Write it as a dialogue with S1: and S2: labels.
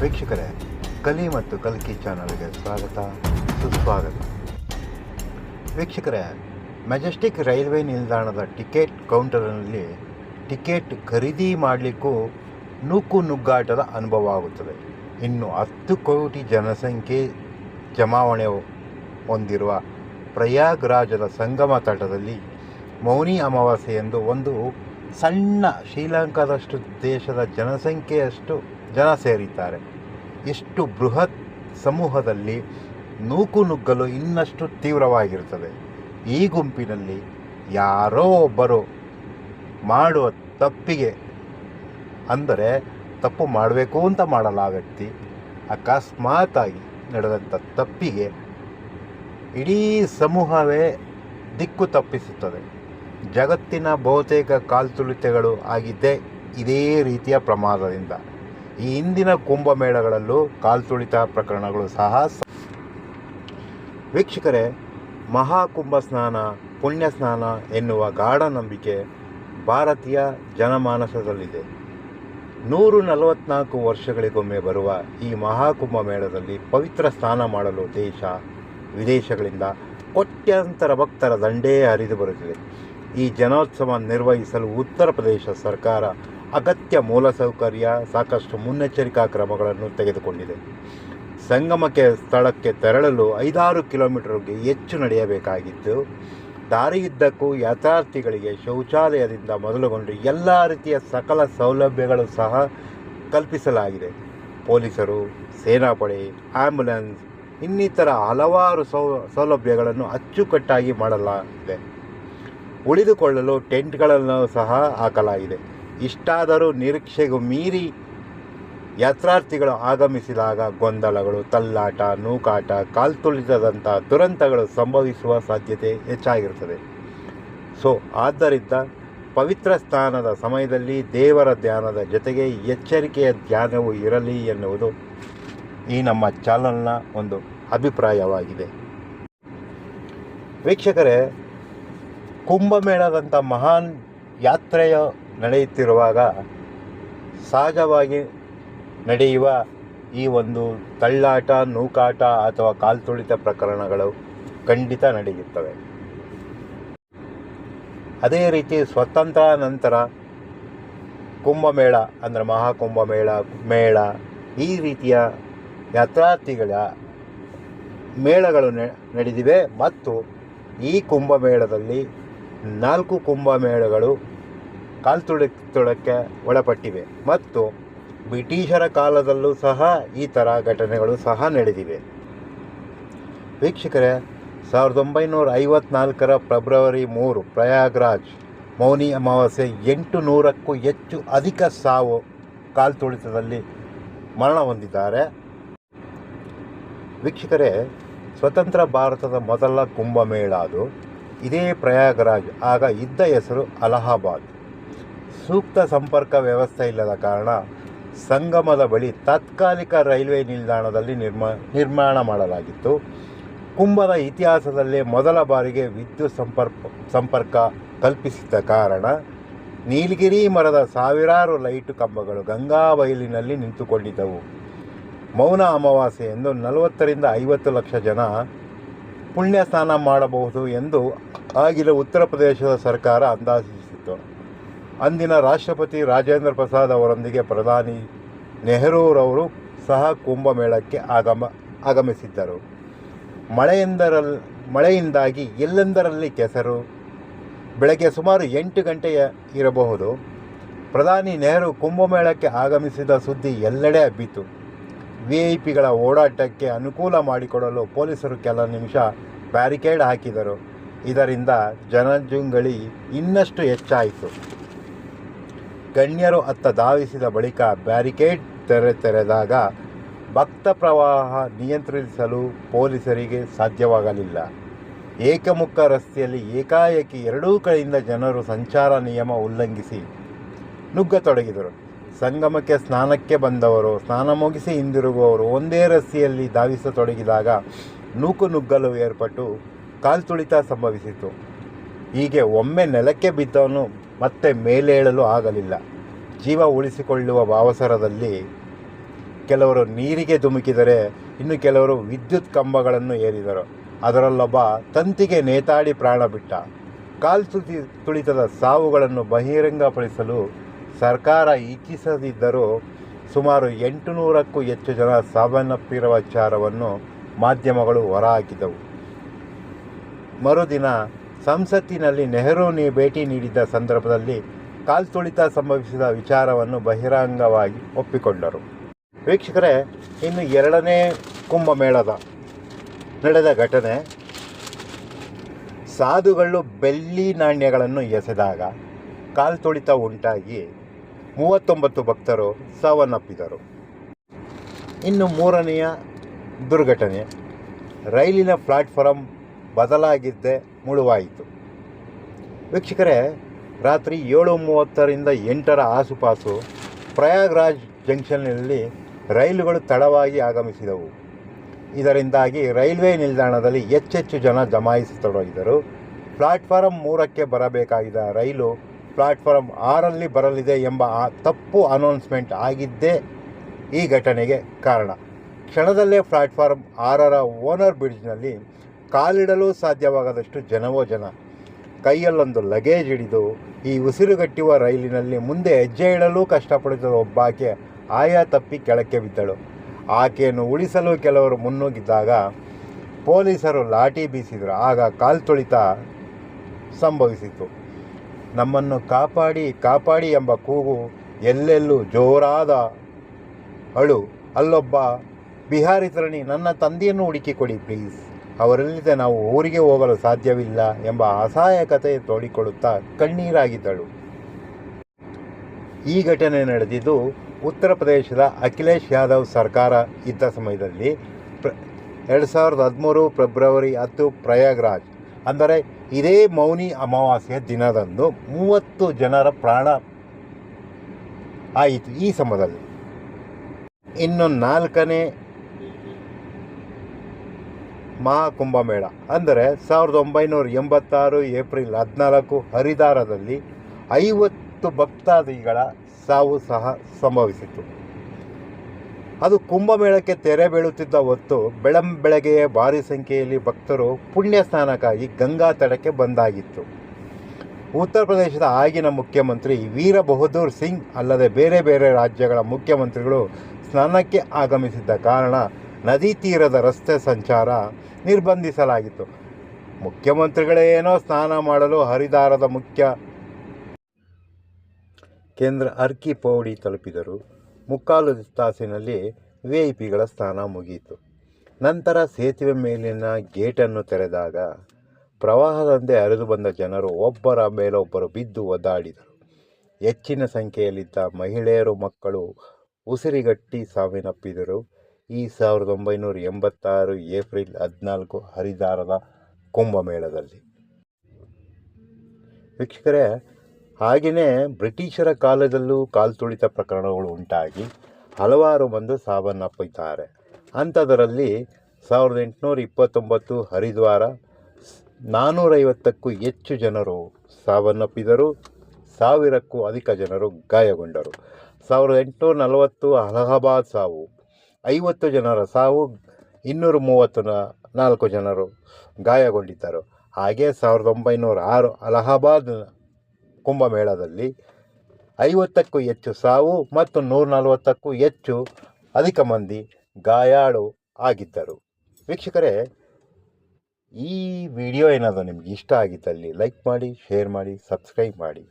S1: ವೀಕ್ಷಕರೇ, ಕಲಿ ಮತ್ತು ಕಲ್ಕಿ ಚಾನಲ್ಗೆ ಸ್ವಾಗತ, ಸುಸ್ವಾಗತ. ವೀಕ್ಷಕರೇ, ಮೆಜೆಸ್ಟಿಕ್ ರೈಲ್ವೆ ನಿಲ್ದಾಣದ ಟಿಕೆಟ್ ಕೌಂಟರ್ನಲ್ಲಿ ಟಿಕೆಟ್ ಖರೀದಿ ಮಾಡಲಿಕ್ಕೂ ನೂಕು ನುಗ್ಗಾಟದ ಅನುಭವ ಆಗುತ್ತದೆ. ಇನ್ನು ಹತ್ತು ಕೋಟಿ ಜನಸಂಖ್ಯೆ ಜಮಾವಣೆ ಹೊಂದಿರುವ ಪ್ರಯಾಗ್ರಾಜದ ಸಂಗಮ ತಟದಲ್ಲಿ ಮೌನಿ ಅಮಾವಾಸ್ಯೆಯಂದು ಒಂದು ಸಣ್ಣ ಶ್ರೀಲಂಕಾದಷ್ಟು ದೇಶದ ಜನಸಂಖ್ಯೆಯಷ್ಟು ಜನ ಸೇರಿದ್ದಾರೆ. ಎಷ್ಟು ಬೃಹತ್ ಸಮೂಹದಲ್ಲಿ ನೂಕು ನುಗ್ಗಲು ಇನ್ನಷ್ಟು ತೀವ್ರವಾಗಿರುತ್ತದೆ. ಈ ಗುಂಪಿನಲ್ಲಿ ಯಾರೋ ಒಬ್ಬರು ಮಾಡುವ ತಪ್ಪಿಗೆ, ಅಂದರೆ ತಪ್ಪು ಮಾಡಬೇಕು ಅಂತ ಮಾಡಲ್ಲ ಆ ವ್ಯಕ್ತಿ ಅಕಸ್ಮಾತಾಗಿ ನಡೆದಂಥ ತಪ್ಪಿಗೆ ಇಡೀ ಸಮೂಹವೇ ದಿಕ್ಕು ತಪ್ಪಿಸುತ್ತದೆ. ಜಗತ್ತಿನ ಬಹುತೇಕ ಕಾಲ್ತುಳಿತಗಳು ಆಗಿದ್ದೇ ಇದೇ ರೀತಿಯ ಪ್ರಮಾದದಿಂದ. ಈ ಹಿಂದಿನ ಕುಂಭಮೇಳಗಳಲ್ಲೂ ಕಾಲ್ತುಳಿತ ಪ್ರಕರಣಗಳು ಸಹ ವೀಕ್ಷಕರೇ, ಮಹಾಕುಂಭ ಸ್ನಾನ, ಪುಣ್ಯ ಸ್ನಾನ ಎನ್ನುವ ಗಾಢ ನಂಬಿಕೆ ಭಾರತೀಯ ಜನಮಾನಸದಲ್ಲಿದೆ. ನೂರು ನಲವತ್ನಾಲ್ಕು ವರ್ಷಗಳಿಗೊಮ್ಮೆ ಬರುವ ಈ ಮಹಾಕುಂಭ ಮೇಳದಲ್ಲಿ ಪವಿತ್ರ ಸ್ನಾನ ಮಾಡಲು ದೇಶ ವಿದೇಶಗಳಿಂದ ಕೋಟ್ಯಂತರ ಭಕ್ತರ ದಂಡೇ ಹರಿದು ಬರುತ್ತಿದೆ. ಈ ಜನೋತ್ಸವ ನಿರ್ವಹಿಸಲು ಉತ್ತರ ಪ್ರದೇಶ ಸರ್ಕಾರ ಅಗತ್ಯ ಮೂಲಸೌಕರ್ಯ ಸಾಕಷ್ಟು ಮುನ್ನೆಚ್ಚರಿಕಾ ಕ್ರಮಗಳನ್ನು ತೆಗೆದುಕೊಂಡಿದೆ. ಸಂಗಮಕ್ಕೆ ಸ್ಥಳಕ್ಕೆ ತೆರಳಲು ಐದಾರು ಕಿಲೋಮೀಟರ್ಗೆ ಹೆಚ್ಚು ನಡೆಯಬೇಕಾಗಿದ್ದು ದಾರಿಯುದ್ದಕ್ಕೂ ಯಾತ್ರಾರ್ಥಿಗಳಿಗೆ ಶೌಚಾಲಯದಿಂದ ಮೊದಲುಗೊಂಡು ಎಲ್ಲ ರೀತಿಯ ಸಕಲ ಸೌಲಭ್ಯಗಳು ಸಹ ಕಲ್ಪಿಸಲಾಗಿದೆ. ಪೊಲೀಸರು, ಸೇನಾಪಡೆ ಆ್ಯಂಬುಲೆನ್ಸ್ ಇನ್ನಿತರ ಹಲವಾರು ಸೌ, ಸೌಲಭ್ಯಗಳನ್ನು ಅಚ್ಚುಕಟ್ಟಾಗಿ ಮಾಡಲಾಗಿದೆ. ಉಳಿದುಕೊಳ್ಳಲು ಟೆಂಟ್ಗಳನ್ನು ಸಹ ಹಾಕಲಾಗಿದೆ. ಇಷ್ಟಾದರೂ ನಿರೀಕ್ಷೆಗೂ ಮೀರಿ ಯಾತ್ರಾರ್ಥಿಗಳು ಆಗಮಿಸಿದಾಗ ಗೊಂದಲಗಳು ತಲ್ಲಾಟ ನೂಕಾಟ ಕಾಲ್ತುಳಿತದಂಥ ದುರಂತಗಳು ಸಂಭವಿಸುವ ಸಾಧ್ಯತೆ ಹೆಚ್ಚಾಗಿರುತ್ತದೆ. ಸೊ ಆದ್ದರಿಂದ ಪವಿತ್ರ ಸ್ಥಾನದ ಸಮಯದಲ್ಲಿ ದೇವರ ಧ್ಯಾನದ ಜೊತೆಗೆ ಎಚ್ಚರಿಕೆಯ ಧ್ಯಾನವೂ ಇರಲಿ ಎನ್ನುವುದು ಈ ನಮ್ಮ ಚಾನಲ್ನ ಒಂದು ಅಭಿಪ್ರಾಯವಾಗಿದೆ. ವೀಕ್ಷಕರೇ, ಕುಂಭಮೇಳದಂಥ ಮಹಾನ್ ಯಾತ್ರೆಯ ನಡೆಯುತ್ತಿರುವಾಗ ಸಹಜವಾಗಿ ನಡೆಯುವ ಈ ಒಂದು ತಳ್ಳಾಟ, ನೂಕಾಟ ಅಥವಾ ಕಾಲ್ತುಳಿತ ಪ್ರಕರಣಗಳು ಖಂಡಿತ ನಡೆಯುತ್ತವೆ. ಅದೇ ರೀತಿ ಸ್ವತಂತ್ರ ನಂತರ ಕುಂಭಮೇಳ ಅಂದರೆ ಮಹಾಕುಂಭಮೇಳ, ಮೇಳ ಈ ರೀತಿಯ ಯಾತ್ರಾರ್ಥಿಗಳ ಮೇಳಗಳು ನಡೆದಿವೆ ಮತ್ತು ಈ ಕುಂಭಮೇಳದಲ್ಲಿ ನಾಲ್ಕು ಕುಂಭಮೇಳಗಳು ಕಾಲ್ತುಳಿತಕ್ಕೆ ಒಳಪಟ್ಟಿವೆ ಮತ್ತು ಬ್ರಿಟಿಷರ ಕಾಲದಲ್ಲೂ ಸಹ ಈ ಥರ ಘಟನೆಗಳು ಸಹ ನಡೆದಿವೆ. ವೀಕ್ಷಕರೇ, ಸಾವಿರದ ಒಂಬೈನೂರ ಐವತ್ನಾಲ್ಕರ ಫೆಬ್ರವರಿ ಮೂರು ಪ್ರಯಾಗ್ರಾಜ್ ಮೌನಿ ಅಮಾವಾಸ್ಯೆ ಎಂಟು ನೂರಕ್ಕೂ ಹೆಚ್ಚು ಅಧಿಕ ಸಾವು ಕಾಲ್ತುಳಿತದಲ್ಲಿ ಮರಣ ಹೊಂದಿದ್ದಾರೆ. ವೀಕ್ಷಕರೇ, ಸ್ವತಂತ್ರ ಭಾರತದ ಮೊದಲ ಕುಂಭಮೇಳ ಅದು. ಇದೇ ಪ್ರಯಾಗರಾಜ್ ಆಗ ಇದ್ದ ಹೆಸರು ಅಲಹಾಬಾದ್. ಸೂಕ್ತ ಸಂಪರ್ಕ ವ್ಯವಸ್ಥೆ ಇಲ್ಲದ ಕಾರಣ ಸಂಗಮದ ಬಳಿ ತಾತ್ಕಾಲಿಕ ರೈಲ್ವೆ ನಿಲ್ದಾಣದಲ್ಲಿ ನಿರ್ಮಾ, ನಿರ್ಮಾಣ ಮಾಡಲಾಗಿತ್ತು. ಕುಂಭದ ಇತಿಹಾಸದಲ್ಲೇ ಮೊದಲ ಬಾರಿಗೆ ವಿದ್ಯುತ್ ಸಂಪರ್ಕ ಸಂಪರ್ಕ ಕಲ್ಪಿಸಿದ ಕಾರಣ ನೀಲಗಿರಿ ಮರದ ಸಾವಿರಾರು ಲೈಟ್ ಕಂಬಗಳು ಗಂಗಾ ಬಯಲಿನಲ್ಲಿ ನಿಂತುಕೊಂಡಿದ್ದವು. ಮೌನ ಅಮಾವಾಸ್ಯೆ ಎಂದು ನಲವತ್ತರಿಂದ ಐವತ್ತು ಲಕ್ಷ ಜನ ಪುಣ್ಯ ಸ್ನಾನ ಮಾಡಬಹುದು ಎಂದು ಆಗಿನ ಉತ್ತರ ಪ್ರದೇಶದ ಸರ್ಕಾರ ಅಂದಾಜಿಸಿತು ಅಂದಿನ ರಾಷ್ಟ್ರಪತಿ ರಾಜೇಂದ್ರ ಪ್ರಸಾದ್ ಅವರೊಂದಿಗೆ ಪ್ರಧಾನಿ ನೆಹರೂರವರು ಸಹ ಕುಂಭಮೇಳಕ್ಕೆ ಆಗಮ, ಆಗಮಿಸಿದ್ದರು. ಮಳೆಯಿಂದರಲ್ಲಿ ಮಳೆಯಿಂದಾಗಿ ಎಲ್ಲೆಂದರಲ್ಲಿ ಕೆಸರು? ಬೆಳಗ್ಗೆ ಸುಮಾರು ಎಂಟು ಗಂಟೆಯ ಇರಬಹುದು. ಪ್ರಧಾನಿ ನೆಹರು ಕುಂಭಮೇಳಕ್ಕೆ ಆಗಮಿಸಿದ ಸುದ್ದಿ ಎಲ್ಲೆಡೆ ಹಬ್ಬಿತು ವಿ ಐ ಪಿಗಳ ಓಡಾಟಕ್ಕೆ ಅನುಕೂಲ ಮಾಡಿಕೊಡಲು ಪೊಲೀಸರು ಕೆಲ ನಿಮಿಷ ಬ್ಯಾರಿಕೇಡ್ ಹಾಕಿದರು. ಇದರಿಂದ ಜನಜುಂಗಳಿ ಇನ್ನಷ್ಟು ಹೆಚ್ಚಾಯಿತು. ಗಣ್ಯರು ಅತ್ತ ಧಾವಿಸಿದ ಬಳಿಕ ಬ್ಯಾರಿಕೇಡ್ ತೆರೆ ತೆರೆದಾಗ ಭಕ್ತ ಪ್ರವಾಹ ನಿಯಂತ್ರಿಸಲು ಪೊಲೀಸರಿಗೆ ಸಾಧ್ಯವಾಗಲಿಲ್ಲ. ಏಕಮುಖ ರಸ್ತೆಯಲ್ಲಿ ಏಕಾಏಕಿ ಎರಡೂ ಕಡೆಯಿಂದ ಜನರು ಸಂಚಾರ ನಿಯಮ ಉಲ್ಲಂಘಿಸಿ ನುಗ್ಗತೊಡಗಿದರು ಸಂಗಮಕ್ಕೆ ಸ್ನಾನಕ್ಕೆ ಬಂದವರು, ಸ್ನಾನ ಮುಗಿಸಿ ಹಿಂದಿರುಗುವವರು ಒಂದೇ ರಸ್ತೆಯಲ್ಲಿ ಧಾವಿಸತೊಡಗಿದಾಗ ನೂಕು ನುಗ್ಗಲು ಏರ್ಪಟ್ಟು ಕಾಲ್ತುಳಿತ ಸಂಭವಿಸಿತು ಹೀಗೆ ಒಮ್ಮೆ ನೆಲಕ್ಕೆ ಬಿದ್ದವನು ಮತ್ತೆ ಮೇಲೇಳಲು ಆಗಲಿಲ್ಲ. ಜೀವ ಉಳಿಸಿಕೊಳ್ಳುವ ಭಾವಸರದಲ್ಲಿ ಕೆಲವರು ನೀರಿಗೆ ಧುಮುಕಿದರೆ ಇನ್ನು ಕೆಲವರು ವಿದ್ಯುತ್ ಕಂಬಗಳನ್ನು ಏರಿದರು. ಅದರಲ್ಲೊಬ್ಬ ತಂತಿಗೆ ನೇತಾಡಿ ಪ್ರಾಣ ಬಿಟ್ಟ. ಕಾಲ್ತುಳಿ ತುಳಿತದ ಸಾವುಗಳನ್ನು ಬಹಿರಂಗಪಡಿಸಲು ಸರ್ಕಾರ ಇಚ್ಛಿಸದಿದ್ದರೂ ಸುಮಾರು ಎಂಟು ನೂರಕ್ಕೂ ಹೆಚ್ಚು ಜನ ಸಾವನ್ನಪ್ಪಿರುವ ವಿಚಾರವನ್ನು ಮಾಧ್ಯಮಗಳು ಹೊರಹಾಕಿದವು. ಮರುದಿನ ಸಂಸತ್ತಿನಲ್ಲಿ ನೆಹರು ಭೇಟಿ ನೀಡಿದ್ದ ಸಂದರ್ಭದಲ್ಲಿ ಕಾಲ್ತುಳಿತ ಸಂಭವಿಸಿದ ವಿಚಾರವನ್ನು ಬಹಿರಂಗವಾಗಿ ಒಪ್ಪಿಕೊಂಡರು. ವೀಕ್ಷಕರೇ, ಇನ್ನು ಎರಡನೇ ಕುಂಭಮೇಳದ ನಡೆದ ಘಟನೆ, ಸಾಧುಗಳು ಬೆಳ್ಳಿ ನಾಣ್ಯಗಳನ್ನು ಎಸೆದಾಗ ಕಾಲ್ತುಳಿತ ಉಂಟಾಗಿ ಮೂವತ್ತೊಂಬತ್ತು ಭಕ್ತರು ಸಾವನ್ನಪ್ಪಿದರು. ಇನ್ನು ಮೂರನೆಯ ದುರ್ಘಟನೆ, ರೈಲಿನ ಪ್ಲಾಟ್ಫಾರಂ ಬದಲಾಗಿದ್ದೇ ಮುಳುವಾಯಿತು. ವೀಕ್ಷಕರೇ, ರಾತ್ರಿ ಏಳು ಮೂವತ್ತರಿಂದ ಎಂಟರ ಆಸುಪಾಸು ಪ್ರಯಾಗ್ರಾಜ್ ಜಂಕ್ಷನ್ನಲ್ಲಿ ರೈಲುಗಳು ತಡವಾಗಿ ಆಗಮಿಸಿದವು. ಇದರಿಂದಾಗಿ ರೈಲ್ವೆ ನಿಲ್ದಾಣದಲ್ಲಿ ಹೆಚ್ಚೆಚ್ಚು ಜನ ಜಮಾಯಿಸತೊಡಗಿದರು. ಪ್ಲಾಟ್ಫಾರಂ ಮೂರಕ್ಕೆ ಬರಬೇಕಾಗಿದ್ದ ರೈಲು ಪ್ಲಾಟ್ಫಾರಂ ಆರಲ್ಲಿ ಬರಲಿದೆ ಎಂಬ ತಪ್ಪು ಅನೌನ್ಸ್ಮೆಂಟ್ ಆಗಿದ್ದೇ ಈ ಘಟನೆಗೆ ಕಾರಣ. ಕ್ಷಣದಲ್ಲೇ ಪ್ಲಾಟ್ಫಾರಂ ಆರರ ಓನರ್ ಬ್ರಿಡ್ಜ್ನಲ್ಲಿ ಕಾಲಿಡಲು ಸಾಧ್ಯವಾಗದಷ್ಟು ಜನವೋ ಜನ. ಕೈಯಲ್ಲೊಂದು ಲಗೇಜ್ ಹಿಡಿದು, ಈ ಉಸಿರುಗಟ್ಟುವ ರೈಲಿನಲ್ಲಿ ಮುಂದೆ ಹೆಜ್ಜೆ ಇಡಲು ಕಷ್ಟಪಡುತ್ತಿದ್ದ ಒಬ್ಬಾಕೆ ಆಯಾ ತಪ್ಪಿ ಕೆಳಕ್ಕೆ ಬಿದ್ದಳು. ಆಕೆಯನ್ನು ಉಳಿಸಲು ಕೆಲವರು ಮುನ್ನುಗ್ಗಿದ್ದಾಗ ಪೊಲೀಸರು ಲಾಠಿ ಬೀಸಿದರು. ಆಗ ಕಾಲು ಕಾಲ್ತುಳಿತ ಸಂಭವಿಸಿತು. ನಮ್ಮನ್ನು ಕಾಪಾಡಿ ಕಾಪಾಡಿ ಎಂಬ ಕೂಗು ಎಲ್ಲೆಲ್ಲೂ ಜೋರಾದ ಅಳು. ಅಲ್ಲೊಬ್ಬ ಬಿಹಾರಿ ತರಣಿ, ನನ್ನ ತಂದೆಯನ್ನು ಹುಡುಕಿಕೊಡಿ ಪ್ಲೀಸ್ ಅವರಲ್ಲಿದೆ ನಾವು ಊರಿಗೆ ಹೋಗಲು ಸಾಧ್ಯವಿಲ್ಲ ಎಂಬ ಅಸಹಾಯಕತೆ ತೋಡಿಕೊಳ್ಳುತ್ತಾ ಕಣ್ಣೀರಾಗಿದ್ದಳು. ಈ ಘಟನೆ ನಡೆದಿದ್ದು ಉತ್ತರ ಪ್ರದೇಶದ ಅಖಿಲೇಶ್ ಯಾದವ್ ಸರ್ಕಾರ ಇದ್ದ ಸಮಯದಲ್ಲಿ ಪ್ರ ಎರಡು ಸಾವಿರದ ಹದಿಮೂರು ಫೆಬ್ರವರಿ ಹತ್ತು ಪ್ರಯಾಗ್ರಾಜ್, ಅಂದರೆ ಇದೇ ಮೌನಿ ಅಮಾವಾಸ್ಯೆಯ ದಿನದಂದು ಮೂವತ್ತು ಜನರ ಪ್ರಾಣ ಆಯಿತು ಈ ಸಮಯದಲ್ಲಿ. ಇನ್ನು ನಾಲ್ಕನೇ ಮಹಾಕುಂಭಮೇಳ ಅಂದರೆ ಸಾವಿರದ ಒಂಬೈನೂರ ಎಂಬತ್ತಾರು ಏಪ್ರಿಲ್ ಹದಿನಾಲ್ಕು ಹರಿದಾರದಲ್ಲಿ ಐವತ್ತು ಭಕ್ತಾದಿಗಳ ಸಾವು ಸಹ ಸಂಭವಿಸಿತು ಅದು ಕುಂಭಮೇಳಕ್ಕೆ ತೆರೆ ಬೀಳುತ್ತಿದ್ದ ಹೊತ್ತು ಬೆಳಂಬೆಳಗ್ಗೆಯೇ ಭಾರಿ ಸಂಖ್ಯೆಯಲ್ಲಿ ಭಕ್ತರು ಪುಣ್ಯ ಸ್ನಾನಕ್ಕಾಗಿ ಗಂಗಾ ತಡಕ್ಕೆ ಬಂದಾಗಿತ್ತು. ಉತ್ತರ ಪ್ರದೇಶದ ಆಗಿನ ಮುಖ್ಯಮಂತ್ರಿ ವೀರ ಬಹದ್ದೂರ್ ಸಿಂಗ್ ಅಲ್ಲದೆ ಬೇರೆ ಬೇರೆ ರಾಜ್ಯಗಳ ಮುಖ್ಯಮಂತ್ರಿಗಳು ಸ್ನಾನಕ್ಕೆ ಆಗಮಿಸಿದ್ದ ಕಾರಣ ನದಿ ತೀರದ ರಸ್ತೆ ಸಂಚಾರ ನಿರ್ಬಂಧಿಸಲಾಗಿತ್ತು. ಮುಖ್ಯಮಂತ್ರಿಗಳೇನೋ ಸ್ನಾನ ಮಾಡಲು ಹರಿದಾರದ ಮುಖ್ಯ ಕೇಂದ್ರ ಅರ್ಕಿ ಪೌಡಿ ತಲುಪಿದರು. ಮುಕ್ಕಾಲು ತಾಸಿನಲ್ಲಿ ವಿ ಪಿಗಳ ಸ್ನಾನ ಮುಗಿಯಿತು. ನಂತರ ಸೇತುವೆ ಮೇಲಿನ ಗೇಟನ್ನು ತೆರೆದಾಗ ಪ್ರವಾಹದಂತೆ ಹರಿದು ಬಂದ ಜನರು ಒಬ್ಬರ ಮೇಲೊಬ್ಬರು ಬಿದ್ದು ಒದ್ದಾಡಿದರು. ಹೆಚ್ಚಿನ ಸಂಖ್ಯೆಯಲ್ಲಿದ್ದ ಮಹಿಳೆಯರು ಮಕ್ಕಳು ಉಸಿರಿಗಟ್ಟಿ ಸಾವಿನಪ್ಪಿದರು. ಈ ಸಾವಿರದ ಒಂಬೈನೂರ ಎಂಬತ್ತಾರು ಏಪ್ರಿಲ್ ಹದಿನಾಲ್ಕು ಹರಿದಾರದ ಕುಂಭಮೇಳದಲ್ಲಿ. ವೀಕ್ಷಕರೇ ಹಾಗೆಯೇ ಬ್ರಿಟಿಷರ ಕಾಲದಲ್ಲೂ ಕಾಲ್ತುಳಿತ ಪ್ರಕರಣಗಳು ಉಂಟಾಗಿ ಹಲವಾರು ಮಂದಿ ಸಾವನ್ನಪ್ಪಿದ್ದಾರೆ. ಅಂಥದರಲ್ಲಿ ಸಾವಿರದ ಎಂಟುನೂರ ಇಪ್ಪತ್ತೊಂಬತ್ತು ಹರಿದ್ವಾರ ನಾನ್ನೂರೈವತ್ತಕ್ಕೂ ಹೆಚ್ಚು ಜನರು ಸಾವನ್ನಪ್ಪಿದರು, ಸಾವಿರಕ್ಕೂ ಅಧಿಕ ಜನರು ಗಾಯಗೊಂಡರು. ಸಾವಿರದ ಎಂಟುನೂರ ನಲವತ್ತು ಅಲಹಾಬಾದ್ ಸಾವು ಐವತ್ತು ಜನರ, ಸಾವು ಇನ್ನೂರ ಮೂವತ್ತು ನಾಲ್ಕು ಜನರು ಗಾಯಗೊಂಡಿದ್ದರು. ಹಾಗೆ ಸಾವಿರದ ಒಂಬೈನೂರ ಆರು ಅಲಹಾಬಾದ್ ಕುಂಭಮೇಳದಲ್ಲಿ ಐವತ್ತಕ್ಕೂ ಹೆಚ್ಚು ಸಾವು ಮತ್ತು ನೂರ ನಲವತ್ತಕ್ಕೂ ಹೆಚ್ಚು ಅಧಿಕ ಮಂದಿ ಗಾಯಾಳು ಆಗಿದ್ದರು. ವೀಕ್ಷಕರೇ, ಈ ವಿಡಿಯೋ ಏನಾದರೂ ನಿಮಗೆ ಇಷ್ಟ ಆಗಿದ್ದಲ್ಲಿ ಲೈಕ್ ಮಾಡಿ, ಶೇರ್ ಮಾಡಿ, ಸಬ್ಸ್ಕ್ರೈಬ್ ಮಾಡಿ.